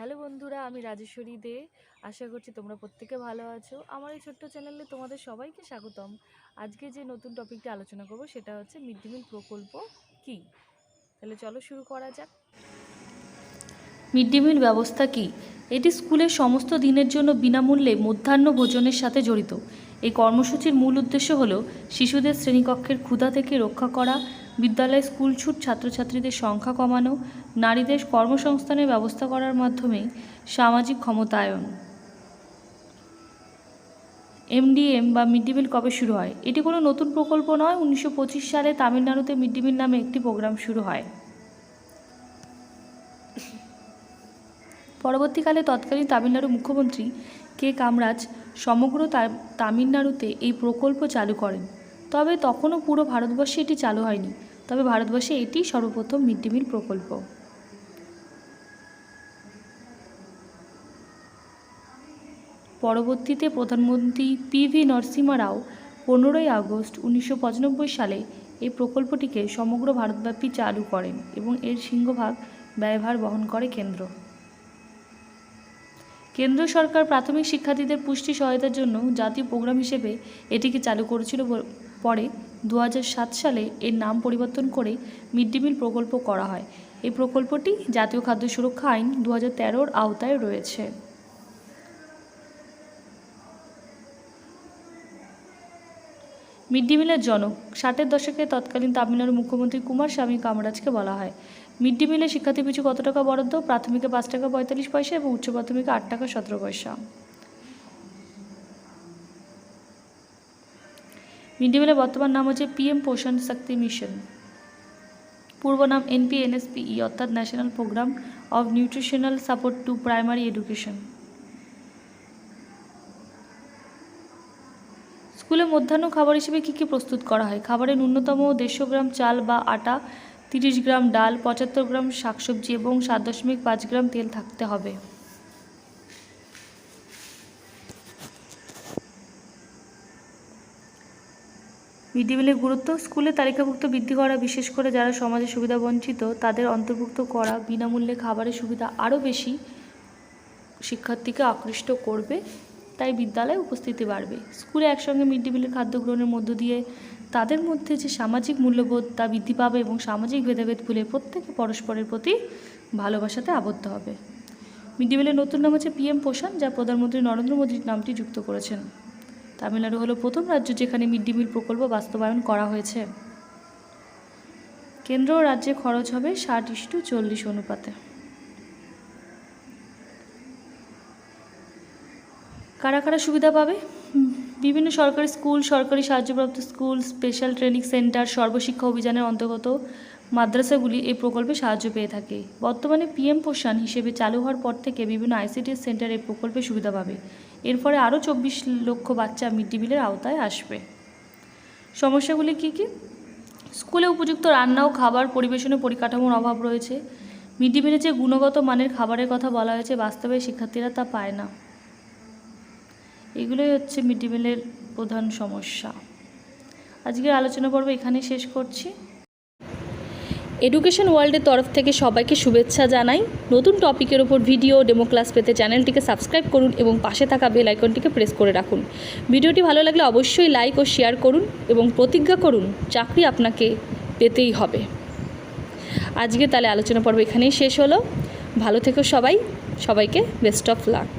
Hello বন্ধুরা, আমি রাজেশ্বরী দে। আশা করছি তোমরা প্রত্যেকে ভালো আছো। আমার এই ছোট্ট চ্যানেলে তোমাদের সবাইকে স্বাগতম। আজকে যে নতুন টপিকটা আলোচনা করব, সেটা হচ্ছে মিড ডে মিল প্রকল্প কি? তাহলে চলো শুরু করা যাক। মিড ডে মিল ব্যবস্থা কি? এটি স্কুলের সমস্ত দিনের জন্য বিনামূল্যে মধ্যাহ্ন ভোজনের সাথে জড়িত। এই কর্মসূচির মূল উদ্দেশ্য হল শিশুদের শ্রেণীকক্ষের ক্ষুধা থেকে রক্ষা করা বিদ্যালয়ে স্কুল ছুট ছাত্রছাত্রীদের সংখ্যা কমানো, নারীদের কর্মসংস্থানের ব্যবস্থা করার মাধ্যমে সামাজিক ক্ষমতায়ন। এমডিএম বা মিড ডে মিল কবে শুরু হয়? এটি কোনো নতুন প্রকল্প নয়। উনিশশো সালে তামিলনাড়ুতে মিড ডে মিল নামে একটি প্রোগ্রাম শুরু হয়। পরবর্তীকালে তৎকালীন তামিলনাড়ু মুখ্যমন্ত্রী কে কামরাজ সমগ্র তামিলনাড়ুতে এই প্রকল্প চালু করেন। তবে তখনও পুরো ভারতবর্ষে এটি চালু হয়নি। তবে ভারতবর্ষে এটি সর্বপ্রথম মিড ডে মিল প্রকল্প। পরবর্তীতে প্রধানমন্ত্রী পিভি নরসিমা রাও পনেরোই আগস্ট উনিশশো পঁচানব্বই সালে এই প্রকল্পটিকে সমগ্র ভারতব্যাপী চালু করেন এবং এর সিংহভাগ ব্যয়ভার বহন করে কেন্দ্র। কেন্দ্র সরকার প্রাথমিক শিক্ষার্থীদের পুষ্টি সহায়তার জন্য জাতীয় প্রোগ্রাম হিসেবে এটিকে চালু করেছিল পরে দু সালে এর নাম পরিবর্তন করে মিড ডে মিল প্রকল্প করা হয়। এই প্রকল্পটি জাতীয় খাদ্য সুরক্ষা আইন দু হাজার আওতায় রয়েছে। মিড ডে মিলের জনক, ষাটের দশকে তৎকালীন তামিলনাড়ু মুখ্যমন্ত্রী কুমার স্বামী কামরাজকে বলা হয়। মিড ডে মিলে শিক্ষার্থী পিছু কত টাকা বরাদ্দ? প্রাথমিকে পাঁচ টাকা পঁয়তাল্লিশ পয়সা এবং উচ্চ প্রাথমিকে আট টাকা সতেরো পয়সা। মিড ডে মিলের বর্তমান নাম হচ্ছে পিএম পোষণ শক্তি মিশন। পূর্ব নাম এনপিএনএসপিই অর্থাৎ national programme of nutritional support to primary education. স্কুলে মধ্যাহ্ন খাবার হিসেবে কী কী প্রস্তুত করা হয়? খাবারে ন্যূনতম দেড়শো গ্রাম চাল বা আটা, তিরিশ গ্রাম ডাল, পঁচাত্তর গ্রাম শাকসবজি এবং সাত দশমিক পাঁচ গ্রাম তেল থাকতে হবে। মিড ডে মিলের গুরুত্ব, স্কুলে তালিকাভুক্ত বৃদ্ধি করা, বিশেষ করে যারা সমাজে সুবিধা বঞ্চিত, তাদের অন্তর্ভুক্ত করা, বিনামূল্যে খাবারের সুবিধা আরও বেশি শিক্ষার্থীকে আকৃষ্ট করবে, তাই বিদ্যালয়ে উপস্থিতি বাড়বে। স্কুলে একসঙ্গে মিড ডে মিলের খাদ্য গ্রহণের মধ্য দিয়ে তাদের মধ্যে যে সামাজিক মূল্যবোধ, তা বৃদ্ধি পাবে এবং সামাজিক ভেদাভেদ ভুলে প্রত্যেকে পরস্পরের প্রতি ভালোবাসাতে আবদ্ধ হবে। মিড ডে মিলের নতুন নাম হচ্ছে পিএম পোষণ, যা প্রধানমন্ত্রী নরেন্দ্র মোদীর নামটি যুক্ত করেছেন। তামিলনাড়ু হলো প্রথম রাজ্য যেখানে মিড ডে মিল প্রকল্প বাস্তবায়ন করা হয়েছে। কেন্দ্র রাজ্যে খরচ হবে ষাট ইস্টু চল্লিশ অনুপাতে। কারা কারা সুবিধা পাবে? বিভিন্ন সরকারি স্কুল, সরকারি সাহায্যপ্রাপ্ত school special training centre Sarvashiksha অভিযানের অন্তর্গত মাদ্রাসাগুলি এই প্রকল্পে সাহায্য পেয়ে থাকে। বর্তমানে পিএম পোষণ হিসেবে চালু হওয়ার পর থেকে বিভিন্ন আইসিডিএস সেন্টার এই প্রকল্পে সুবিধা পাবে। এর ফলে আরও চব্বিশ লক্ষ বাচ্চা মিড ডে মিলের আওতায় আসবে। সমস্যাগুলি কী কী? স্কুলে উপযুক্ত রান্না ও খাবার পরিবেশনে পরিকাঠামোর অভাব রয়েছে। মিড ডে মিলে যে গুণগত মানের খাবারের কথা বলা হয়েছে, বাস্তবে শিক্ষার্থীরা তা পায় না। এগুলোই হচ্ছে মিড ডে মিলের প্রধান সমস্যা। আজকের আলোচনা পর্ব এখানেই শেষ করছি। এডুকেশন ওয়ার্ল্ডের তরফ থেকে সবাইকে শুভেচ্ছা জানাই। নতুন টপিকের ওপর ভিডিও ডেমো ক্লাস পেতে চ্যানেলটিকে সাবস্ক্রাইব করুন এবং পাশে থাকা বেল আইকনটিকে প্রেস করে রাখুন। ভিডিওটি ভালো লাগলে অবশ্যই লাইক ও শেয়ার করুন এবং প্রতিজ্ঞা করুন, চাকরি আপনাকে পেতেই হবে। আজকে তাহলে আলোচনা পর্ব এখানেই শেষ হলো। ভালো থেকো সবাই। সবাইকে বেস্ট অফ লাক